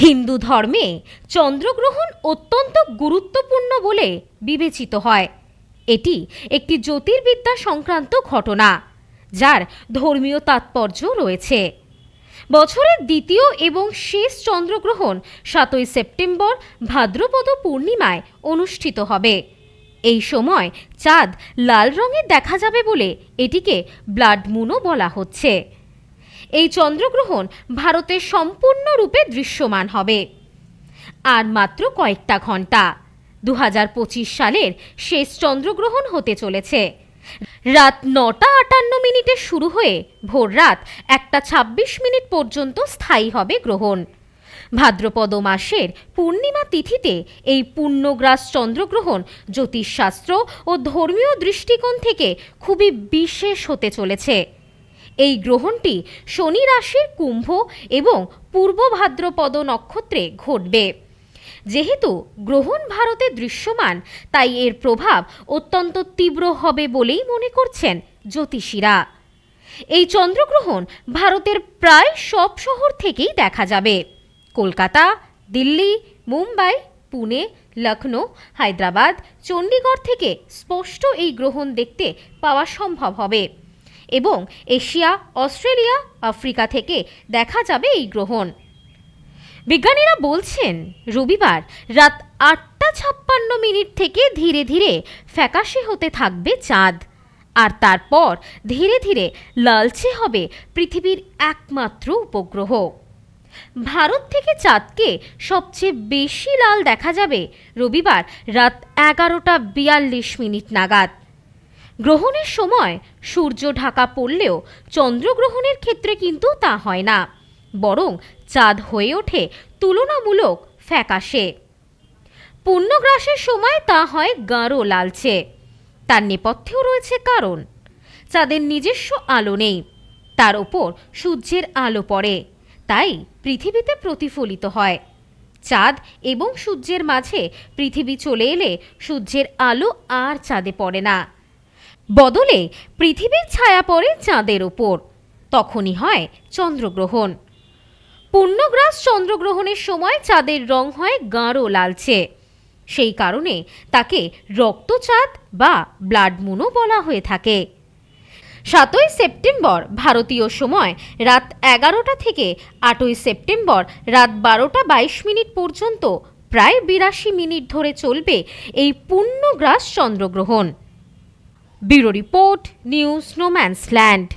হিন্দু ধর্মে চন্দ্রগ্রহণ অত্যন্ত গুরুত্বপূর্ণ বলে বিবেচিত হয়। এটি একটি জ্যোতির্বিদ্যা সংক্রান্ত ঘটনা, যার ধর্মীয় তাৎপর্য রয়েছে। বছরের দ্বিতীয় এবং শেষ চন্দ্রগ্রহণ সাতই সেপ্টেম্বর ভাদ্রপদ পূর্ণিমায় অনুষ্ঠিত হবে। এই সময় চাঁদ লাল রঙের দেখা যাবে বলে এটিকে ব্লাড মুনও বলা হচ্ছে। এই চন্দ্রগ্রহণ ভারতে সম্পূর্ণরূপে দৃশ্যমান হবে। আর মাত্র কয়েকটা ঘণ্টা দু হাজার পঁচিশ সালের শেষ চন্দ্রগ্রহণ হতে চলেছে। রাত নটা আটান্ন মিনিটে শুরু হয়ে ভোর রাত একটা ছাব্বিশ মিনিট পর্যন্ত স্থায়ী হবে গ্রহণ। ভাদ্রপদ মাসের পূর্ণিমা তিথিতে এই পূর্ণগ্রাস চন্দ্রগ্রহণ জ্যোতিষশাস্ত্র ও ধর্মীয় দৃষ্টিকোণ থেকে খুবই বিশেষ হতে চলেছে। এই গ্রহণটি শনি রাশির কুম্ভ এবং পূর্ব ভাদ্রপদ নক্ষত্রে ঘটবে। যেহেতু গ্রহণ ভারতে দৃশ্যমান, তাই এর প্রভাব অত্যন্ত তীব্র হবে বলেই মনে করছেন জ্যোতিষীরা। এই চন্দ্রগ্রহণ ভারতের প্রায় সব শহর থেকেই দেখা যাবে। কলকাতা, দিল্লি, মুম্বাই, পুনে লখনৌ হায়দ্রাবাদ চণ্ডীগড় থেকে স্পষ্ট এই গ্রহণ দেখতে পাওয়া সম্ভব হবে। এবং এশিয়া, অস্ট্রেলিয়া, আফ্রিকা থেকে দেখা যাবে এই গ্রহণ। বিজ্ঞানীরা বলছেন, রবিবার রাত আটটা ছাপ্পান্ন মিনিট থেকে ধীরে ধীরে ফ্যাকাশে হতে থাকবে চাঁদ। আর তারপর ধীরে ধীরে লালচে হবে পৃথিবীর একমাত্র উপগ্রহ। ভারত থেকে চাঁদকে সবচেয়ে বেশি লাল দেখা যাবে রবিবার রাত এগারোটা বিয়াল্লিশ মিনিট নাগাদ। গ্রহণের সময় সূর্য ঢাকা পড়লেও চন্দ্রগ্রহণের ক্ষেত্রে কিন্তু তা হয় না। বরং চাঁদ হয়ে ওঠে, তুলনামূলক ফ্যাকাশে। পূর্ণগ্রাসের সময় তা হয় গাঢ় লালচে। তার নেপথ্যেও রয়েছে কারণ। চাঁদের নিজস্ব আলো নেই। তার ওপর সূর্যের আলো পড়ে। তাই পৃথিবীতে প্রতিফলিত হয়। চাঁদ এবং সূর্যের মাঝে পৃথিবী চলে এলে সূর্যের আলো আর চাঁদে পড়ে না। বদলে পৃথিবীর ছায়া পড়ে চাঁদের ওপর তখনই হয় চন্দ্রগ্রহণ। পূর্ণগ্রাস চন্দ্রগ্রহণের সময় চাঁদের রং হয় গাঢ় লালচে। সেই কারণে তাকে রক্তচাঁদ বা ব্লাড মুনও বলা হয়ে থাকে। সাতই সেপ্টেম্বর ভারতীয় সময় রাত এগারোটা থেকে আটই সেপ্টেম্বর রাত বারোটা বাইশ মিনিট পর্যন্ত প্রায় বিরাশি মিনিট ধরে চলবে এই পূর্ণগ্রাস চন্দ্রগ্রহণ। bureau report news no man's land